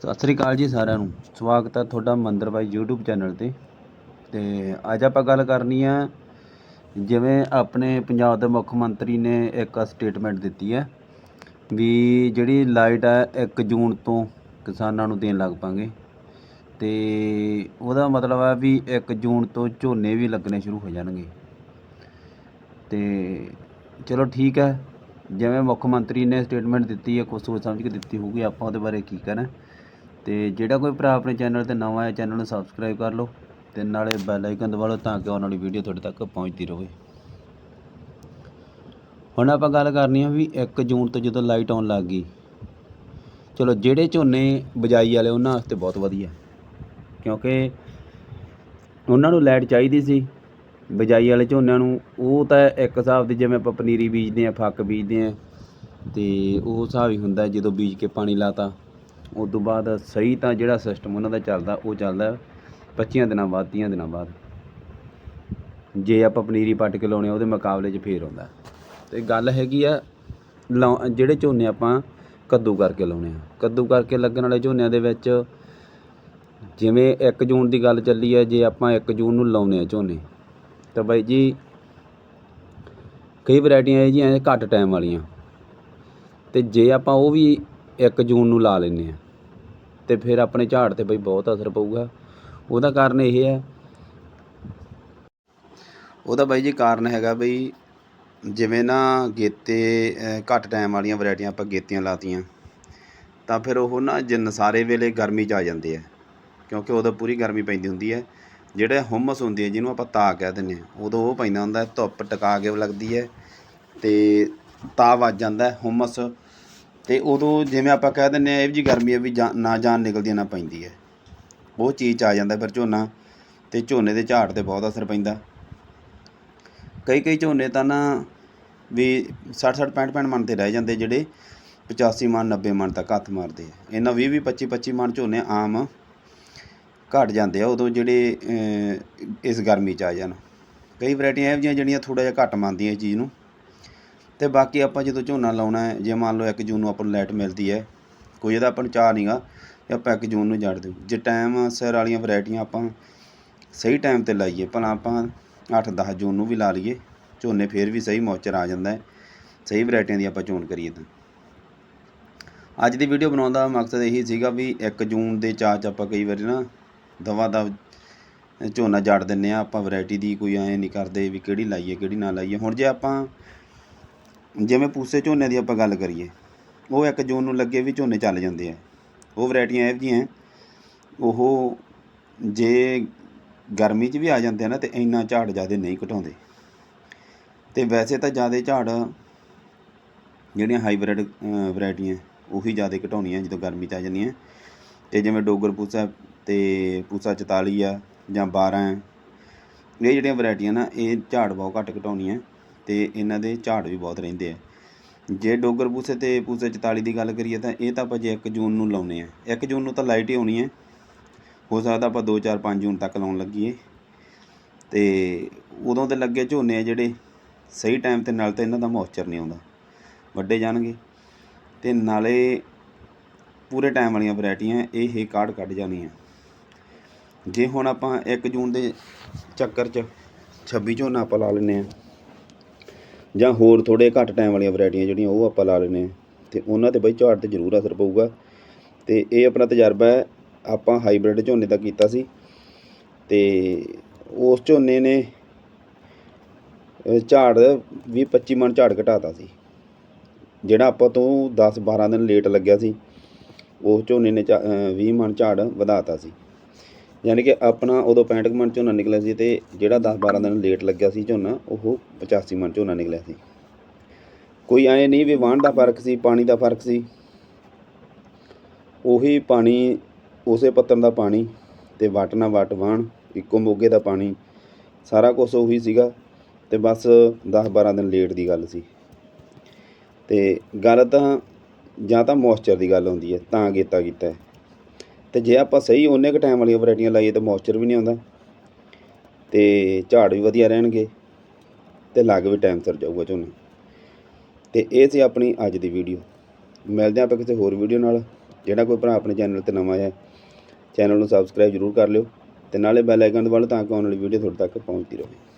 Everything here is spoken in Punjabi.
ਸਤਿ ਸ੍ਰੀ ਅਕਾਲ ਜੀ ਸਾਰਿਆਂ ਨੂੰ। ਸਵਾਗਤ ਹੈ ਤੁਹਾਡਾ ਮੰਦਰ ਬਾਈ YouTube ਚੈਨਲ ਤੇ। ਤੇ ਅੱਜ ਆਪਾਂ ਗੱਲ ਕਰਨੀ ਆ ਜਿਵੇਂ ਆਪਣੇ ਪੰਜਾਬ ਦੇ ਮੁੱਖ ਮੰਤਰੀ ਨੇ ਇੱਕ ਸਟੇਟਮੈਂਟ ਦਿੱਤੀ ਹੈ ਵੀ ਜਿਹੜੀ ਲਾਈਟ ਹੈ 1 ਜੂਨ ਤੋਂ ਕਿਸਾਨਾਂ ਨੂੰ ਦੇਣ ਲੱਗ ਪਾਂਗੇ। ਤੇ ਉਹਦਾ ਮਤਲਬ ਹੈ ਵੀ 1 ਜੂਨ ਤੋਂ ਝੋਨੇ ਵੀ ਲੱਗਣੇ ਸ਼ੁਰੂ ਹੋ ਜਾਣਗੇ। ਤੇ ਚਲੋ ਠੀਕ ਹੈ ਜਿਵੇਂ ਮੁੱਖ ਮੰਤਰੀ ਨੇ ਸਟੇਟਮੈਂਟ ਦਿੱਤੀ ਹੈ ਕੁਛ ਸੋਚ ਸਮਝ ਕੇ ਦਿੱਤੀ ਹੋਊਗੀ ਆਪਾਂ ਉਹਦੇ ਬਾਰੇ ਕੀ ਕਹਿਣਾ। ਤੇ ਜਿਹੜਾ ਕੋਈ ਭਰਾ ਆਪਣੇ ਚੈਨਲ ਤੇ ਨਵਾਂ ਹੈ ਚੈਨਲ ਨੂੰ ਸਬਸਕ੍ਰਾਈਬ ਕਰ ਲਓ ਤੇ ਨਾਲੇ ਬੈਲ ਆਈਕਨ ਦਬਾ ਲਓ ਤਾਂ ਕਿ ਆਉਣ ਵਾਲੀ ਵੀਡੀਓ ਤੁਹਾਡੇ ਤੱਕ ਪਹੁੰਚਦੀ ਰਹੇ। ਹੁਣ ਆਪਾਂ ਗੱਲ ਕਰਨੀ ਆ ਵੀ 1 ਜੂਨ ਤੋਂ ਜਦੋਂ ਲਾਈਟ ਆਉਣ ਲੱਗ ਗਈ, ਚਲੋ ਜਿਹੜੇ ਝੋਨੇ ਬਜਾਈ ਵਾਲੇ ਉਹਨਾਂ ਵਾਸਤੇ ਬਹੁਤ ਵਧੀਆ, ਕਿਉਂਕਿ ਉਹਨਾਂ ਨੂੰ ਲਾਈਟ ਚਾਹੀਦੀ ਸੀ, ਬਜਾਈ ਵਾਲੇ ਝੋਨਿਆਂ ਨੂੰ, ਉਹ ਤਾਂ ਇੱਕ ਹਿਸਾਬ ਦੀ ਜਿਵੇਂ ਆਪਾਂ ਪਨੀਰੀ ਬੀਜਦੇ ਆ, ਫੱਕ ਬੀਜਦੇ ਆ, ਤੇ ਉਹ ਹਿਸਾਬ ਹੀ ਹੁੰਦਾ ਜਦੋਂ ਬੀਜ ਕੇ ਪਾਣੀ ਲਾਤਾ। ਉਸ ਤੋਂ ਬਾਅਦ ਸਹੀ ਤਾਂ ਜਿਹੜਾ ਸਿਸਟਮ ਉਹਨਾਂ ਦਾ ਚੱਲਦਾ, ਉਹ ਚੱਲਦਾ 25 ਦਿਨਾਂ ਬਾਅਦ 30 ਦਿਨਾਂ ਬਾਅਦ। ਜੇ ਆਪਾਂ ਪਨੀਰੀ ਪੱਟ ਕੇ ਲਾਉਣੇ ਆ, ਉਹਦੇ ਮੁਕਾਬਲੇ 'ਚ ਫੇਰ ਆਉਂਦਾ। ਤੇ ਗੱਲ ਹੈਗੀ ਆ ਲਾਉ- ਜਿਹੜੇ ਝੋਨੇ ਆਪਾਂ ਕੱਦੂ ਕਰਕੇ ਲਾਉਣੇ ਆ। ਕੱਦੂ ਕਰਕੇ ਲੱਗਣ ਵਾਲੇ ਝੋਨਿਆਂ ਦੇ ਵਿੱਚ ਜਿਵੇਂ 1 ਜੂਨ ਦੀ ਗੱਲ ਚੱਲੀ ਹੈ ਜੇ ਆਪਾਂ 1 ਜੂਨ ਨੂੰ ਲਾਉਨੇ ਆ ਝੋਨੇ, ਤਾਂ ਬਾਈ ਜੀ ਕਈ ਵੈਰਾਈਟੀਆਂ ਇਹ ਜੀਆਂ ਘੱਟ ਟਾਈਮ ਵਾਲੀਆਂ। ਤੇ ਜੇ ਆਪਾਂ ਉਹ ਵੀ 1 ਜੂਨ ਨੂੰ ਲਾ ਲੈਨੇ ਆ ਤੇ ਫਿਰ ਆਪਣੇ ਝਾੜ ਤੇ ਬਈ ਬਹੁਤ ਅਸਰ ਪਊਗਾ। ਉਹਦਾ ਕਾਰਨ ਇਹ ਹੈ। ਉਹਦਾ ਬਾਈ ਜੀ ਕਾਰਨ ਹੈਗਾ ਬਈ ਜਿਵੇਂ ਨਾ ਗੇਤੇ ਘੱਟ ਟਾਈਮ ਵਾਲੀਆਂ ਵੈਰਾਈਟੀਆਂ ਆਪਾਂ ਗੇਤੀਆਂ ਲਾਤੀਆਂ ਤਾਂ ਫਿਰ ਉਹ ਨਾ ਜਿੰਨ ਸਾਰੇ ਵੇਲੇ ਗਰਮੀ 'ਚ ਆ ਜਾਂਦੇ ਆ ਕਿਉਂਕਿ ਉਦੋਂ ਪੂਰੀ ਗਰਮੀ ਪੈਂਦੀ ਹੁੰਦੀ ਹੈ। ਜਿਹੜੇ ਹੁਮਸ ਹੁੰਦੀ ਹੈ ਜਿਹਨੂੰ ਆਪਾਂ ਤਾ ਕਹਿ ਦਿੰਦੇ ਹਾਂ ਉਦੋਂ ਉਹ ਪੈਂਦਾ ਹੁੰਦਾ ਧੁੱਪ ਟਿਕਾ ਕੇ ਲੱਗਦੀ ਹੈ ਤੇ ਤਾ ਵੱਜ ਜਾਂਦਾ ਹੈ, ਹੁਮਸ। ਅਤੇ ਉਦੋਂ ਜਿਵੇਂ ਆਪਾਂ ਕਹਿ ਦਿੰਦੇ ਹਾਂ, ਇਹੋ ਜਿਹੀ ਗਰਮੀ ਹੈ ਵੀ ਜਾ, ਨਾ ਜਾਨ ਨਿਕਲਦੀ, ਨਾ ਪੈਂਦੀ ਹੈ। ਉਹ ਚੀਜ਼ 'ਚ ਆ ਜਾਂਦਾ ਫਿਰ ਝੋਨਾ ਅਤੇ ਝੋਨੇ ਦੇ ਝਾੜ ਤੇ ਬਹੁਤ ਅਸਰ ਪੈਂਦਾ। ਕਈ ਕਈ ਝੋਨੇ ਤਾਂ ਨਾ ਵੀ 60 60 65 65 ਮਣ ਤੇ ਰਹਿ ਜਾਂਦੇ, ਜਿਹੜੇ 85 ਮਣ 90 ਮਣ ਤੱਕ ਹੱਥ ਮਾਰਦੇ ਆ। ਇਹਨਾਂ 20 20 25 25 ਮਣ ਝੋਨੇ ਆਮ ਘਟ ਜਾਂਦੇ ਆ, ਉਦੋਂ ਜਿਹੜੇ ਇਸ ਗਰਮੀ ਚ ਆ ਜਾਣ। ਕਈ ਵੈਰਾਈਟੀਆਂ ਇਹੋ ਜਿਹੀਆਂ ਜਿਹੜੀਆਂ ਥੋੜਾ ਜਿਹਾ ਘੱਟ ਮੰਨਦੀਆਂ ਇਹ ਚੀਜ਼ ਨੂੰ। ਅਤੇ ਬਾਕੀ ਆਪਾਂ ਜਦੋਂ ਝੋਨਾ ਲਾਉਣਾ ਹੈ, ਜੇ ਮੰਨ ਲਓ ਇੱਕ ਜੂਨ ਨੂੰ ਆਪਾਂ ਨੂੰ ਲਾਈਟ ਮਿਲਦੀ ਹੈ, ਕੋਈ ਇਹਦਾ ਆਪਾਂ ਨੂੰ ਚਾਹ ਨਹੀਂਗਾ ਕਿ ਆਪਾਂ ਇੱਕ ਜੂਨ ਨੂੰ ਜੜ ਦਿਓ ਜੇ ਟਾਈਮ ਸਿਰ ਵਾਲੀਆਂ ਵਰਾਇਟੀਆਂ ਆਪਾਂ ਸਹੀ ਟਾਈਮ ਤੇ ਲਾਈਏ, ਭਲਾ ਆਪਾਂ ਅੱਠ ਦਸ ਜੂਨ ਨੂੰ ਵੀ ਲਾ ਲਈਏ, ਝੋਨੇ ਫੇਰ ਵੀ ਸਹੀ ਮੌਚਰ ਆ ਜਾਂਦਾ ਹੈ, ਸਹੀ ਵੈਰਾਈਟੀਆਂ ਦੀ ਆਪਾਂ ਚੋਣ ਕਰੀਏ ਤਾਂ। ਅੱਜ ਦੀ ਵੀਡੀਓ ਬਣਾਉਣ ਦਾ ਮਕਸਦ ਇਹੀ ਸੀਗਾ ਵੀ 1 ਜੂਨ ਦੇ ਚਾਹ 'ਚ ਆਪਾਂ ਕਈ ਵਾਰੀ ਨਾ ਦਵਾ ਦਾ ਝੋਨਾ ਜੜ ਦਿੰਨੇ ਆ, ਆਪਾਂ ਵੈਰਾਈਟੀ ਦੀ ਕੋਈ ਐਂ ਨਹੀਂ ਕਰਦੇ ਵੀ ਕਿਹੜੀ ਲਾਈਏ, ਕਿਹੜੀ ਨਾ ਲਾਈਏ। ਹੁਣ ਜੇ ਆਪਾਂ ਜਿਵੇਂ ਪੂਸੇ ਝੋਨੇ ਦੀ ਆਪਾਂ ਗੱਲ ਕਰੀਏ, ਉਹ 1 ਜੂਨ ਨੂੰ ਲੱਗੇ ਵੀ ਝੋਨੇ ਚੱਲ ਜਾਂਦੇ ਆ। ਉਹ ਵੈਰਾਈਟੀਆਂ ਇਹੋ ਜਿਹੀਆਂ ਉਹ ਜੇ ਗਰਮੀ 'ਚ ਵੀ ਆ ਜਾਂਦੇ ਆ ਨਾ, ਤੇ ਇੰਨਾ ਝਾੜ ਜ਼ਿਆਦਾ ਨਹੀਂ ਘਟਾਉਂਦੇ। ਤੇ ਵੈਸੇ ਤਾਂ ਜ਼ਿਆਦਾ ਝਾੜ ਜਿਹੜੀਆਂ ਹਾਈਬ੍ਰਿਡ ਵੈਰਾਈਟੀਆਂ ਉਹੀ ਜ਼ਿਆਦਾ ਘਟਾਉਣੀਆਂ ਜਦੋਂ ਗਰਮੀ 'ਚ ਆ ਜਾਂਦੀਆਂ। ਤੇ ਜਿਵੇਂ ਡੋਗਰ ਪੂਸਾ ਤੇ ਪੂਸਾ 44 ਆ ਜਾਂ 12 ਇਹ ਜਿਹੜੀਆਂ ਵੈਰਾਈਟੀਆਂ ਨਾ, ਇਹ ਝਾੜ ਬਹੁਤ ਘੱਟ ਘਟਾਉਣੀਆਂ। ਅਤੇ ਇਹਨਾਂ ਦੇ ਝਾੜ ਵੀ ਬਹੁਤ ਰਹਿੰਦੇ ਆ। ਜੇ ਡੋਗਰ ਪੂਸੇ ਅਤੇ ਪੂਸੇ 44 ਦੀ ਗੱਲ ਕਰੀਏ ਤਾਂ ਇਹ ਤਾਂ ਆਪਾਂ ਜੇ ਇੱਕ ਜੂਨ ਨੂੰ ਲਾਉਂਦੇ ਹਾਂ ਇੱਕ ਜੂਨ ਨੂੰ ਤਾਂ ਲਾਈਟ ਹੀ ਆਉਣੀ ਹੈ ਹੋ ਸਕਦਾ ਆਪਾਂ 2 4 5 ਜੂਨ ਤੱਕ ਲਾਉਣ ਲੱਗੀਏ। ਤੇ ਉਦੋਂ ਤੇ ਲੱਗੇ ਝੋਨੇ ਆ ਜਿਹੜੇ ਸਹੀ ਟਾਈਮ ਤੇ ਨਾਲ ਤਾਂ ਇਹਨਾਂ ਦਾ ਮੌਇਸਚਰ ਨਹੀਂ ਆਉਂਦਾ। ਵੱਡੇ ਜਾਣਗੇ। ਤੇ ਨਾਲੇ ਪੂਰੇ ਟਾਈਮ ਵਾਲੀਆਂ ਵੈਰਾਈਟੀਆਂ ਇਹ ਹੀ ਕਾਢ ਕੱਢ ਜਾਣੀਆਂ। ਜੇ ਹੁਣ ਆਪਾਂ 1 ਜੂਨ ਦੇ ਚੱਕਰ 'ਚ 26 ਝੋਨਾ ਆਪਾਂ ਲਾ ਲੈਨੇ ਆ। ਜਾਂ ਹੋਰ ਥੋੜੇ ਘੱਟ ਟਾਈਮ ਵਾਲੀਆਂ ਵੈਰਾਈਟੀਆਂ ਜਿਹੜੀਆਂ ਉਹ ਆਪਾਂ ਲਾ ਲੈਨੇ ਆ ਤੇ ਉਹਨਾਂ ਤੇ ਬਈ ਝਾੜ ਤੇ ਜ਼ਰੂਰ ਅਸਰ ਪਊਗਾ। ਤੇ ਇਹ ਆਪਣਾ ਤਜਰਬਾ ਹੈ, ਆਪਾਂ ਹਾਈਬ੍ਰਿਡ ਝੋਨੇ ਦਾ ਕੀਤਾ ਸੀ। ਤੇ ਉਸ ਝੋਨੇ ਨੇ ਝਾੜ ਵੀਹ 25 ਮਣ ਝਾੜ ਘਟਾਤਾ ਸੀ। ਜਿਹੜਾ ਆਪਾਂ ਤੋਂ 10 12 ਦਿਨ ਲੇਟ ਲੱਗਿਆ ਸੀ ਉਸ ਝੋਨੇ ਨੇ ਝਾ- ਅਹ 20 ਮਣ ਝਾੜ ਵਧਾਤਾ ਸੀ। ਯਾਨੀ ਕਿ ਆਪਣਾ ਉਦੋਂ 65 ਕੁ ਮਣ ਝੋਨਾ ਨਿਕਲਿਆ ਸੀ ਤੇ ਜਿਹੜਾ 10 12 ਦਿਨ ਲੇਟ ਲੱਗਿਆ ਸੀ ਝੋਨਾ, ਉਹ 85 ਮਣ ਝੋਨਾ ਨਿਕਲਿਆ ਸੀ। ਕੋਈ ਐਂ ਨਹੀਂ ਵੀ ਵਾਹਣ ਦਾ ਫ਼ਰਕ ਸੀ, ਪਾਣੀ ਦਾ ਫ਼ਰਕ ਸੀ। ਉਹੀ ਪਾਣੀ, ਉਸੇ ਪੱਤਨ ਦਾ ਪਾਣੀ ਤੇ ਵਟ ਨਾ ਵਟ ਵਾਹਣ, ਇੱਕੋ ਮੋਗੇ ਦਾ ਪਾਣੀ, ਸਾਰਾ ਕੁਝ ਉਹੀ ਸੀਗਾ ਤੇ ਬਸ 10 12 ਦਿਨ ਲੇਟ ਦੀ ਗੱਲ ਸੀ। ਤੇ ਗੱਲ ਤਾਂ ਜਾਂ ਤਾਂ ਮੋਇਸਚਰ ਦੀ ਗੱਲ ਹੁੰਦੀ ਹੈ, ਤਾਂ ਕੀਤਾ ਕੀਤਾ ਤੇ ਜੇ ਆਪਾਂ ਸਹੀ ਉਹਨੇ ਕ ਟਾਈਮ ਵਾਲੀਆਂ ਵੈਰਾਈਟੀਆਂ ਲਾਈਏ ਤਾਂ ਮੋਇਸਚਰ ਵੀ ਨਹੀਂ ਆਉਂਦਾ ਤੇ ਝਾੜ ਵੀ ਵਧੀਆ ਰਹਿਣਗੇ ਤੇ ਲੱਗ ਵੀ ਟਾਈਮ ਸਿਰ ਜਾਊਗਾ ਝੋਨਾ। ਤੇ ਇਹ ਸੀ ਆਪਣੀ ਅੱਜ ਦੀ ਵੀਡੀਓ ਮਿਲਦੇ ਹਾਂ ਆਪਾਂ ਕਿਸੇ ਹੋਰ ਵੀਡੀਓ ਨਾਲ। ਜਿਹੜਾ ਕੋਈ ਭਰਾ ਆਪਣੇ ਚੈਨਲ ਤੇ ਨਵਾਂ ਹੈ ਚੈਨਲ ਨੂੰ ਸਬਸਕ੍ਰਾਈਬ ਜ਼ਰੂਰ ਕਰ ਲਿਓ ਤੇ ਨਾਲੇ ਬੈਲ ਆਈਕਨ ਦਬਾ ਤਾਂ ਕਿ ਆਉਣ ਵਾਲੀ ਵੀਡੀਓ ਤੁਹਾਡੇ ਤੱਕ ਪਹੁੰਚਦੀ ਰਹੇ।